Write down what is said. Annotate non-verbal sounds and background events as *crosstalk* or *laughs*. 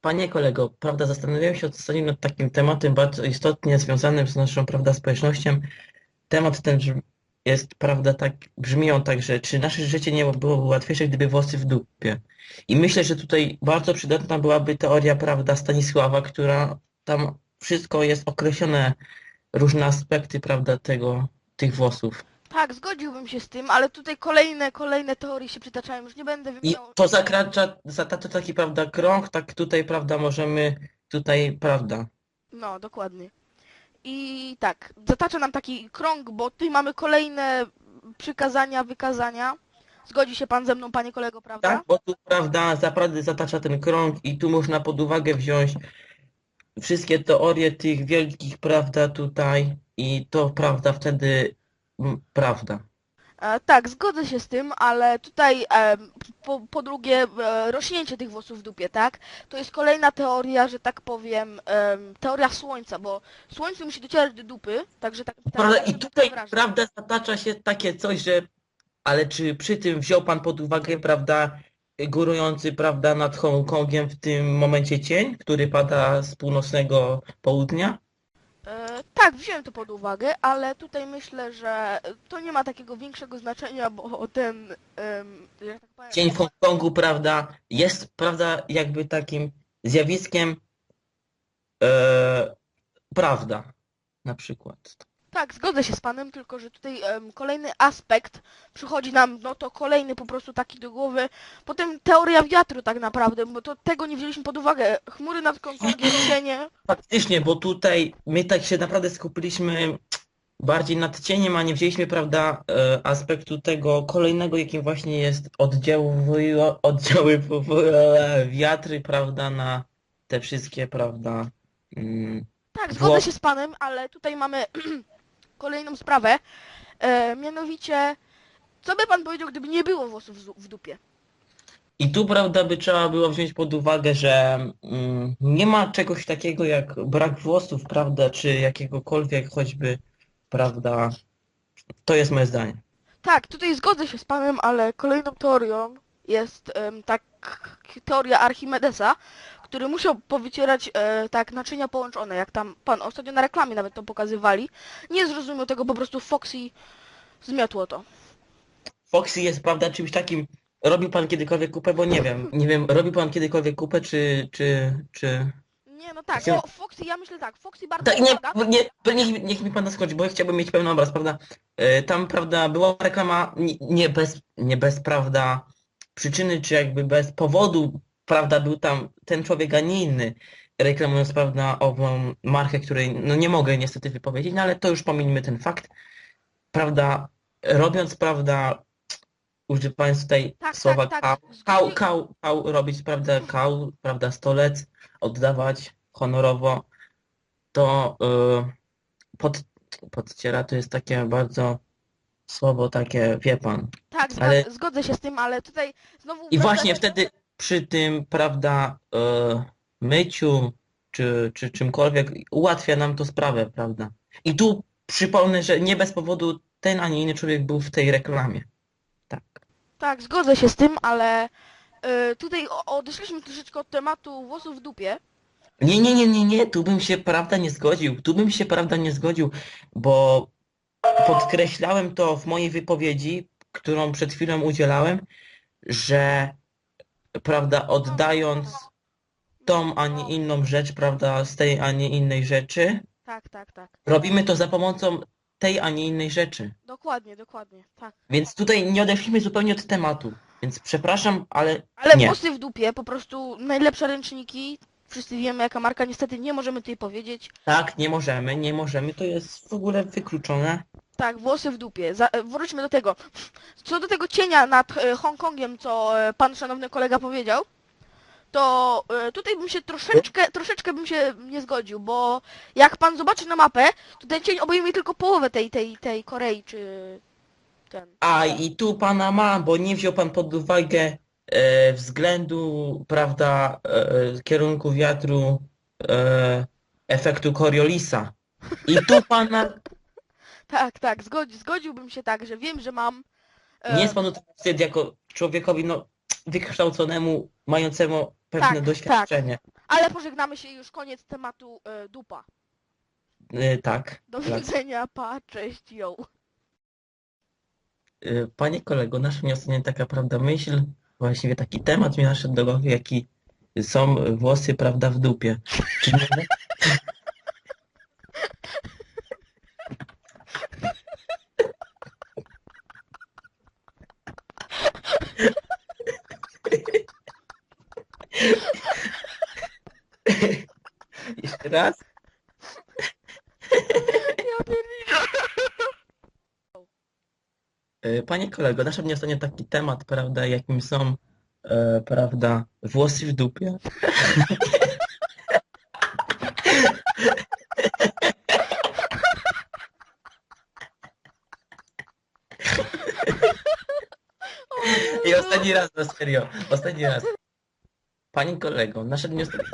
panie kolego, prawda, zastanawiałem się ostatnio nad takim tematem bardzo istotnie związanym z naszą, prawda, społecznością. Temat ten jest, prawda, tak, brzmi on tak, że czy nasze życie nie byłoby łatwiejsze, gdyby włosy w dupie? I myślę, że tutaj bardzo przydatna byłaby teoria, prawda, Stanisława, która tam wszystko jest określone, różne aspekty, prawda, tego, tych włosów. Tak, zgodziłbym się z tym, ale tutaj kolejne, kolejne teorie się przytaczają. Już nie będę I wymieniał. to zakracza, zatacza taki, prawda, krąg, tak tutaj, prawda, możemy, tutaj, prawda. No, dokładnie. I tak, zatacza nam taki krąg, bo tutaj mamy kolejne przykazania, wykazania. Zgodzi się pan ze mną, panie kolego, prawda? Tak, bo tu, prawda, naprawdę zatacza ten krąg i tu można pod uwagę wziąć wszystkie teorie tych wielkich, prawda, tutaj i to, prawda, wtedy, prawda. E, tak, zgodzę się z tym, ale tutaj e, po, po drugie e, rośnięcie tych włosów w dupie, tak? To jest kolejna teoria, że tak powiem, em, teoria słońca, bo słońce musi docierać do dupy, także tak. Prawda, i tutaj, prawda, zatacza się takie coś, że, ale czy przy tym wziął pan pod uwagę, prawda, górujący, prawda, nad Hongkongiem w tym momencie cień, który pada z północnego południa? Tak, wziąłem to pod uwagę, ale tutaj myślę, że to nie ma takiego większego znaczenia, bo ten, em, jak tak powiem, Cień Hongkongu, prawda, jest, prawda, jakby takim zjawiskiem, e, prawda, na przykład. Tak, zgodzę się z panem, tylko że tutaj em, kolejny aspekt przychodzi nam, no to kolejny po prostu taki do głowy. Potem teoria wiatru tak naprawdę, bo to tego nie wzięliśmy pod uwagę. Chmury nad Hongkongiem, *laughs* cienie. Faktycznie, bo tutaj my tak się naprawdę skupiliśmy bardziej nad cieniem, a nie wzięliśmy, prawda, e, aspektu tego kolejnego, jakim właśnie jest oddziaływują, oddziaływują wiatry, prawda, na te wszystkie, prawda, mm, Tak, zgodzę się z panem, ale tutaj mamy *clears throat* kolejną sprawę. E, mianowicie, co by pan powiedział, gdyby nie było włosów w dupie? I tu, prawda, by trzeba było wziąć pod uwagę, że mm, nie ma czegoś takiego jak brak włosów, prawda, czy jakiegokolwiek choćby, prawda, to jest moje zdanie. Tak, tutaj zgodzę się z panem, ale kolejną teorią jest em, tak teoria Archimedesa, który musiał powycierać e, tak naczynia połączone, jak tam pan ostatnio na reklamie nawet to pokazywali. Nie zrozumiał tego, po prostu Foxy zmiotło to. Foxy jest, prawda, czymś takim, robił pan kiedykolwiek kupę, bo nie wiem, nie wiem, robił pan kiedykolwiek kupę, czy, czy, czy... Nie, no tak, Fo Foxy, ja myślę tak, Foxy bardzo Tak, nie, pomaga. nie, niech, niech mi pan naschodzi, bo ja chciałbym mieć pełny obraz, prawda? E, Tam, prawda, była reklama nie, nie bez, nie bez, prawda, przyczyny, czy jakby bez powodu, prawda, był tam ten człowiek, a nie inny, reklamując, prawda, ową markę, której, no nie mogę niestety wypowiedzieć, no ale to już pomińmy ten fakt, prawda, robiąc, prawda, używając tutaj Tak, słowa tak, kał, tak. kał, kał, kał robić, prawda, kał, prawda, stolec, oddawać honorowo, to y, pod, podciera to jest takie bardzo słowo takie, wie pan. Tak, ale- zgodzę się z tym, ale tutaj znowu... I właśnie wtedy przy tym, prawda, y, myciu czy, czy czymkolwiek ułatwia nam to sprawę, prawda. I tu przypomnę, że nie bez powodu ten, a nie inny człowiek był w tej reklamie. Tak. Tak, zgodzę się z tym, ale y, tutaj odeszliśmy troszeczkę od tematu włosów w dupie. Nie, nie, nie, nie, nie, tu bym się prawda nie zgodził. Tu bym się prawda nie zgodził, bo podkreślałem to w mojej wypowiedzi, którą przed chwilą udzielałem, że prawda, oddając tą, a nie inną rzecz, prawda, z tej, a nie innej rzeczy, Tak, tak, tak. robimy to za pomocą tej, a nie innej rzeczy. Dokładnie, dokładnie, tak. Więc tutaj nie odeszliśmy zupełnie od tematu. Więc przepraszam, ale Ale nie. włosy w dupie, po prostu najlepsze ręczniki. Wszyscy wiemy jaka marka, niestety nie możemy tutaj powiedzieć. Tak, nie możemy, nie możemy, to jest w ogóle wykluczone. Tak, włosy w dupie. Za, e, wróćmy do tego. Co do tego cienia nad e, Hongkongiem, co e, pan szanowny kolega powiedział, to e, tutaj bym się troszeczkę, troszeczkę bym się nie zgodził, bo jak pan zobaczy na mapę, to ten cień obejmie tylko połowę tej, tej, tej Korei, czy ten. A i tu pana ma, bo nie wziął pan pod uwagę e, względu, prawda, e, kierunku wiatru, e, efektu Coriolisa. I tu pana, *laughs* Tak, tak, zgodzi, zgodziłbym się tak, że wiem, że mam. e, nie jest panu to wstyd jako człowiekowi, no, wykształconemu, mającemu pewne Tak, doświadczenie. Ale pożegnamy się już, koniec tematu e, dupa. E, tak. Do tak. widzenia, pa, cześć, yo. E, Panie kolego, nasza mnie ostatnio taka, prawda, myśl, właściwie taki temat mi naszedł do głowy, jaki są włosy, prawda, w dupie. Czy nie? *laughs* Jeszcze raz? E, Panie kolego, naszedł mnie ostatnio taki temat, prawda, jakim są, e, prawda, włosy w dupie. *laughs* I ostatni raz, na serio, ostatni raz. Panie kolego, naszedł mnie ostatnio...